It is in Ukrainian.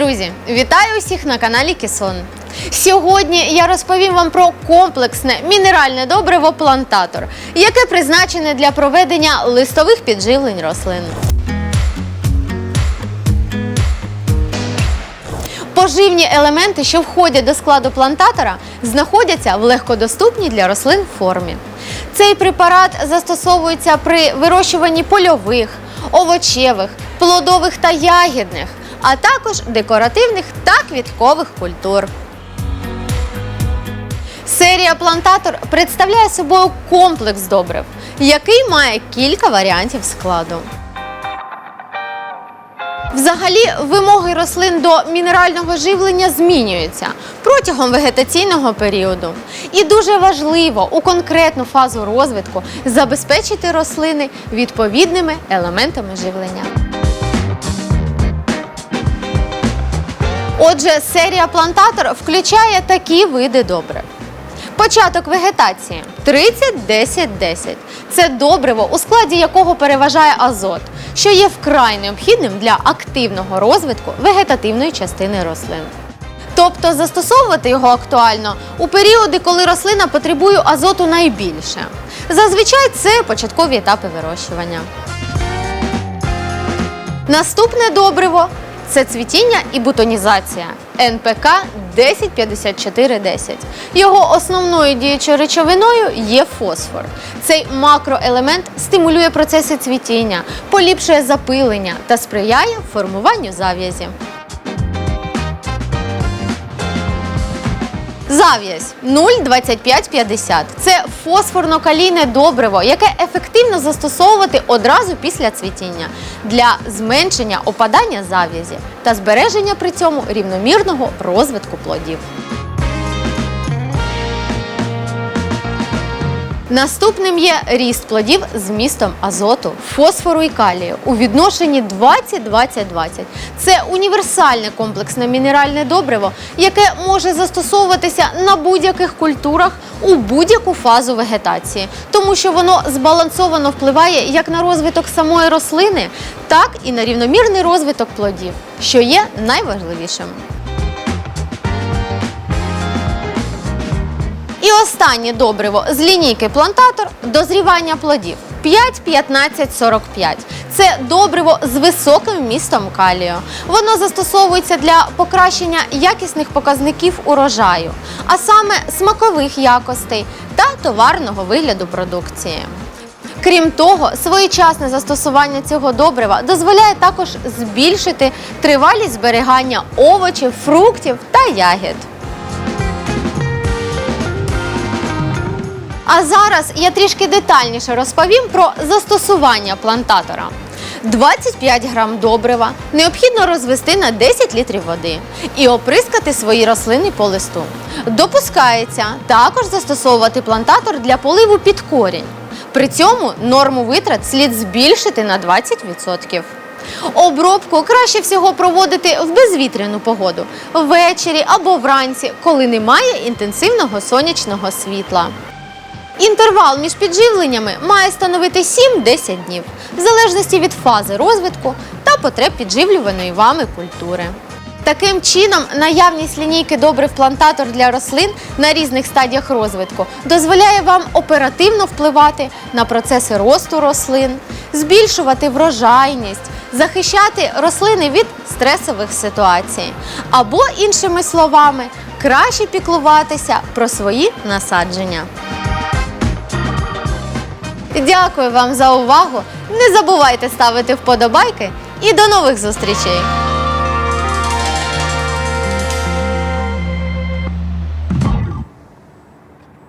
Друзі, вітаю усіх на каналі Кісон. Сьогодні я розповім вам про комплексне мінеральне добриво плантатор, яке призначене для проведення листових підживлень рослин. Поживні елементи, що входять до складу плантатора, знаходяться в легкодоступній для рослин формі. Цей препарат застосовується при вирощуванні польових, овочевих, плодових та ягідних, а також декоративних та квіткових культур. Серія плантатор представляє собою комплекс добрив, який має кілька варіантів складу. Взагалі, вимоги рослин до мінерального живлення змінюються протягом вегетаційного періоду. І дуже важливо у конкретну фазу розвитку забезпечити рослини відповідними елементами живлення. Отже, серія плантатор включає такі види добрив. Початок вегетації 30-10-10. Це добриво, у складі якого переважає азот, що є вкрай необхідним для активного розвитку вегетативної частини рослин. Тобто застосовувати його актуально у періоди, коли рослина потребує азоту найбільше. Зазвичай це початкові етапи вирощування. Наступне добриво це цвітіння і бутонізація НПК 105410. Його основною діючою речовиною є фосфор. Цей макроелемент стимулює процеси цвітіння, поліпшує запилення та сприяє формуванню зав'язі. Зав'язь 0,2550 – це фосфорно-калійне добриво, яке ефективно застосовувати одразу після цвітіння для зменшення опадання зав'язі та збереження при цьому рівномірного розвитку плодів. Наступним є ріст плодів з містом азоту, фосфору і калію у відношенні 20-20-20. Це універсальне комплексне мінеральне добриво, яке може застосовуватися на будь-яких культурах у будь-яку фазу вегетації, тому що воно збалансовано впливає як на розвиток самої рослини, так і на рівномірний розвиток плодів, що є найважливішим. І останнє добриво з лінійки плантатор дозрівання плодів 5-15-45. Це добриво з високим вмістом калію. Воно застосовується для покращення якісних показників урожаю, а саме смакових якостей та товарного вигляду продукції. Крім того, своєчасне застосування цього добрива дозволяє також збільшити тривалість зберігання овочів, фруктів та ягід. А зараз я трішки детальніше розповім про застосування плантатора. 25 грам добрива необхідно розвести на 10 літрів води і оприскати свої рослини по листу. Допускається також застосовувати плантатор для поливу під корінь. При цьому норму витрат слід збільшити на 20%. Обробку краще всього проводити в безвітряну погоду ввечері або вранці, коли немає інтенсивного сонячного світла. Інтервал між підживленнями має становити 7-10 днів, в залежності від фази розвитку та потреб підживлюваної вами культури. Таким чином, наявність лінійки добрив плантатор для рослин на різних стадіях розвитку дозволяє вам оперативно впливати на процеси росту рослин, збільшувати врожайність, захищати рослини від стресових ситуацій, або, іншими словами, краще піклуватися про свої насадження. Дякую вам за увагу. Не забувайте ставити вподобайки і до нових зустрічей!